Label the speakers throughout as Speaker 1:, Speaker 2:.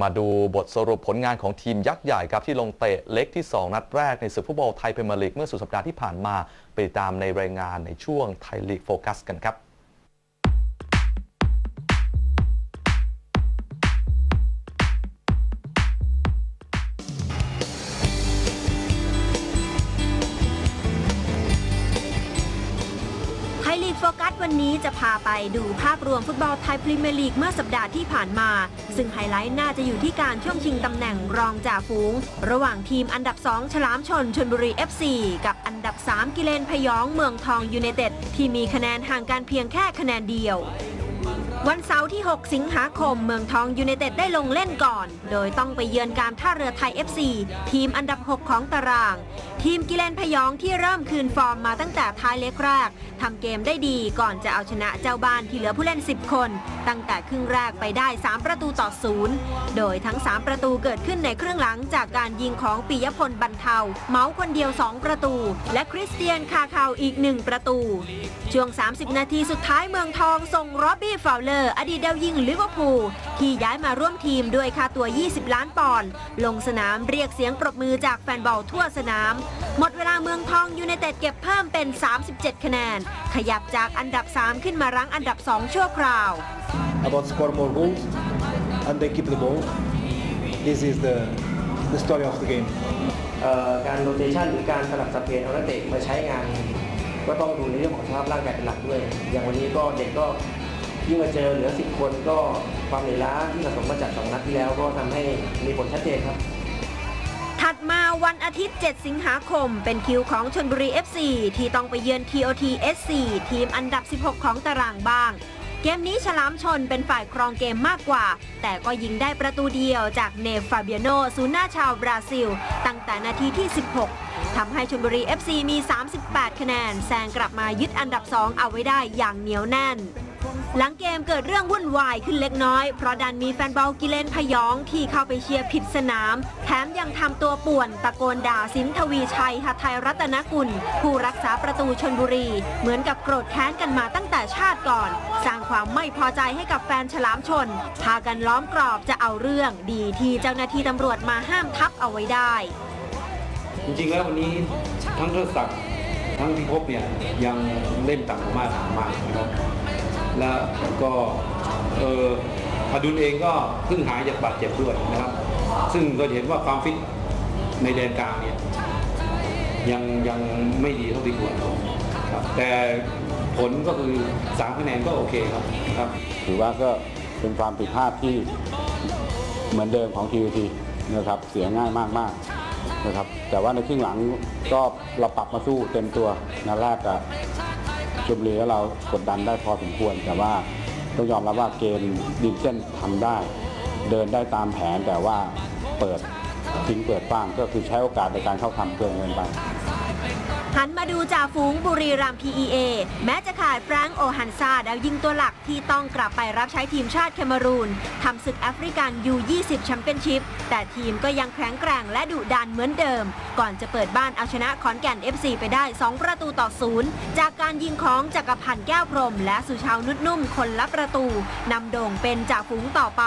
Speaker 1: มาดูบทสรุปผลงานของทีมยักษ์ใหญ่ครับที่ลงเตะเล็กที่ 2 นัดแรกในศึกฟุตบอลไทยพรีเมียร์ลีกเมื่อสุดสัปดาห์ที่ผ่านมาไปติดตามในรายงานในช่วงไทยลีกโฟกัสกันครับ
Speaker 2: วันนี้จะพาไปดูภาพรวมฟุตบอลไทยพรีเมียร์ลีกเมื่อสัปดาห์ที่ผ่านมา ซึ่งไฮไลท์น่าจะอยู่ที่การช่วงชิงตำแหน่งรองจ่าฝูง ระหว่างทีมอันดับ 2 ฉลามชนชนบุรี FC กับอันดับ 3 กิเลนพยองเมืองทองยูเนเต็ดที่มีคะแนนห่างกันเพียงแค่คะแนนเดียว วันเสาร์ที่ 6 สิงหาคม เมืองทองยูไนเต็ดได้ลงเล่นก่อน โดยต้องไปเยือนการท่าเรือไทย FC ทีมอันดับ 6 ของตาราง ทีมกิเลนพยองที่เริ่มคืนฟอร์มมาตั้งแต่ท้ายเล็กแรกทำเกมได้ดีก่อนจะเอาชนะเจ้าบ้านที่เหลือผู้เล่น 10 คน ตั้งแต่ครึ่งแรกไปได้ 3 ประตูต่อศูนย์โดยทั้ง 3 ประตูเกิดขึ้นในครึ่งหลังจากการยิงของปิยพลบรรเทา เมาส์คนเดียว 2 ประตู และคริสเตียนคาคาวอีก 1 ประตู ช่วง 30 นาทีสุดท้ายเมืองทองส่งร็อบบี้ฟาวเลอร์ อดีตดาวยิงลิเวอร์พูลที่ย้ายมาร่วมทีมด้วยค่าตัว 20 ล้านปอนด์ลงสนามเรียกเสียงปรบมือจากแฟนบอลทั่วสนาม หมดเวลาเมืองทองยูไนเต็ดเก็บเพิ่มเป็น 37 คะแนน ขยับจากอันดับ 3 ขึ้นมารั้งอันดับ 2 ชั่วคราว
Speaker 3: about score more goals and they keep the ball. This is the, the story of the game.
Speaker 4: เอ่อการโรเตชันหรือการสลับสับเปลี่ยนเอานักเตะมาใช้งาน ก็ต้องดูในเรื่องของสภาพร่างกายเป็นหลักด้วย อย่างวันนี้ก็เด็กก็ ยิ่งมาเจอเหลือ 10 คนก็ความเหนื่อยล้าที่สะสมมาจาก2นัดที่แล้วก็ทำให้มีผลชัดเจนครับ
Speaker 2: ถัดมาวันอาทิตย์ 7 สิงหาคม เป็นคิวของชนบุรี FC ที่ต้องไปเยือน TOT SC ทีมอันดับ 16 ของตารางบ้าง เกมนี้ฉลามชนเป็นฝ่ายครองเกมมากกว่า แต่ก็ยิงได้ประตูเดียวจากเนฟฟาเบียโนซูน่าชาวบราซิล ตั้งแต่นาทีที่ 16ทำให้ชลบุรี FC มี 38 คะแนนแซงกลับมายึดอันดับ 2 เอาไว้ได้อย่างเหนียวแน่น หลังเกมเกิดเรื่องวุ่นวายขึ้นเล็กน้อย เพราะดันมีแฟนบอลกิเลนพยองที่เข้าไปเชียร์ผิดสนาม แถมยังทำตัวป่วน ตะโกนด่าสินทวีชัยหทัยรัตนกุล ผู้รักษาประตูชนบุรี เหมือนกับโกรธแค้นกันมาตั้งแต่ชาติก่อน สร้างความไม่พอใจให้กับแฟนฉลามชน พากันล้อมกรอบจะเอาเรื่องดีที่เจ้าหน้าที่ตำรวจมาห้ามทับเอาไว้ได้
Speaker 5: จริงๆแล้ววันนี้ทั้งเทิดศักดิ์ทั้งพิภพเนี่ยยังเล่นต่ำกว่ามาตรฐานมากนะครับ แล้วก็เอออดุลเองก็เพิ่งหายจากบาดเจ็บด้วยนะครับ ซึ่งก็เห็นว่าความฟิตในแดนกลางเนี่ยยังยังไม่ดีเท่าที่ควรครับแต่ผลก็คือ3คะแนนก็โอเคครับครับ
Speaker 6: ถือว่าก็เป็นความผิดพลาดที่เหมือนเดิมของทีวีทีนะครับเสียง่ายมากๆนะครับแต่ว่าในครึ่งหลังก็เราปรับมาสู้เต็มตัวนัดแรกกับ ชมบุรีแล้วเรากดดันได้พอสมควร แต่ว่าต้องยอมรับว่าเกมดินเส้นทำได้ เดินได้ตามแผนแต่ว่าเปิดทิ้งเปิดฟ้างก็คือใช้โอกาสในการเข้าทำเกินเงินไป
Speaker 2: หันมาดูจ่าฝูงบุรีรัมย์ PEA แม้จะขาดแฟรงค์โอฮันซาดาวยิงตัวหลักที่ต้องกลับไปรับใช้ทีมชาติแคมารูนทำศึกแอฟริกัน U20 แชมเปี้ยนชิพแต่ทีมก็ยังแข็งแกร่งและดุดันเหมือนเดิม ก่อนจะเปิดบ้านเอาชนะขอนแก่น FC ไปได้ 2 ประตูต่อศูนย์จากการยิงของจักรพันธ์แก้วพรม และสุชาวนุชนุ่มคนละประตูนำโด่งเป็นจ่าฝูงต่อไป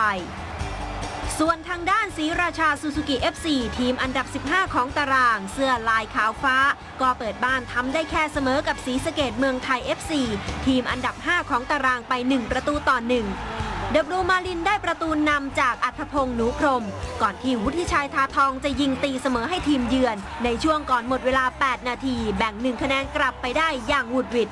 Speaker 2: ส่วนทางด้านศรีราชาซูซูกิ FC ทีมอันดับ 15 ของตาราง เสื้อลายขาวฟ้า ก็เปิดบ้านทำได้แค่เสมอกับศรีสะเกดเมืองไทย FC ทีมอันดับ 5 ของตารางไป 1 ประตูต่อ 1 เดบรูมาลินได้ประตูนำจากอัธพงษ์หนูพรม ก่อนที่วุฒิชัยทาทองจะยิงตีเสมอให้ทีมเยือน ในช่วงก่อนหมดเวลา 8 นาที แบ่ง 1 คะแนนกลับไปได้อย่างหวุดหวิด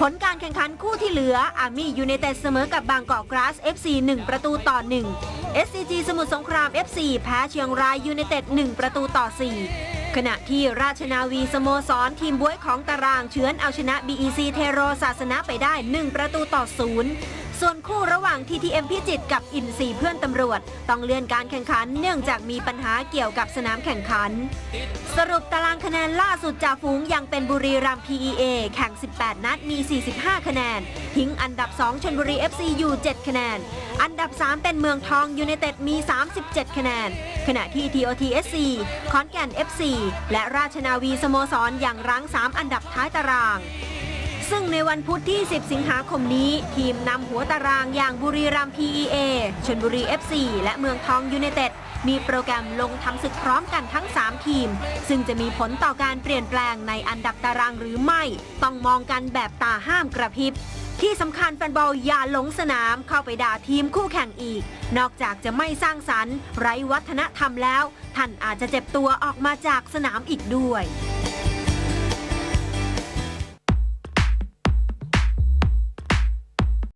Speaker 2: ผลการแข่งขันคู่ที่เหลือ อาร์มี่ยูเนเต็ดเสมอกับบางกอกกราส FC 1 ประตูต่อ 1 SCG สมุทรสงคราม FC แพ้เชียงรายยูเนเต็ด 1 ประตูต่อ 4 ขณะที่ราชนาวีสโมสรทีมบ้วยของตารางเฉือนเอาชนะ BEC เทโรศาสนาไปได้ 1 ประตูต่อ 0 ส่วนคู่ระหว่าง TTM พิจิตรกับอินซีเพื่อนตำรวจ ต้องเลื่อนการแข่งขันเนื่องจากมีปัญหาเกี่ยวกับสนามแข่งขัน สรุปตารางคะแนนล่าสุดจากฝูงยังเป็นบุรีรัมย์ PEA แข่ง 18 นัดมี 45 คะแนน ทิ้งอันดับ 2ชนบุรี FC อยู่ 7 คะแนน อันดับ 3 เป็นเมืองทองยูไนเต็ดมี 37 คะแนน ขณะที่ TOT SC ขอนแก่น FC และราชนาวีสโมสรอย่างรั้ง 3 อันดับท้ายตาราง ซึ่งในวันพุธที่ 10 สิงหาคมนี้ ทีมนำหัวตารางอย่างบุรีรัมย์ PEA ชนบุรี FC และเมืองทองยูไนเต็ดมีโปรแกรมลงทำศึกพร้อมกันทั้ง 3 ทีม ซึ่งจะมีผลต่อการเปลี่ยนแปลงในอันดับตารางหรือไม่ ต้องมองกันแบบตาห้ามกระพริบ ที่สำคัญแฟนบอลอย่าหลงสนามเข้าไปด่าทีมคู่แข่งอีก นอกจากจะไม่สร้างสรรค์ ไร้วัฒนธรรมแล้ว ท่านอาจจะเจ็บตัวออกมาจากสนามอีกด้วย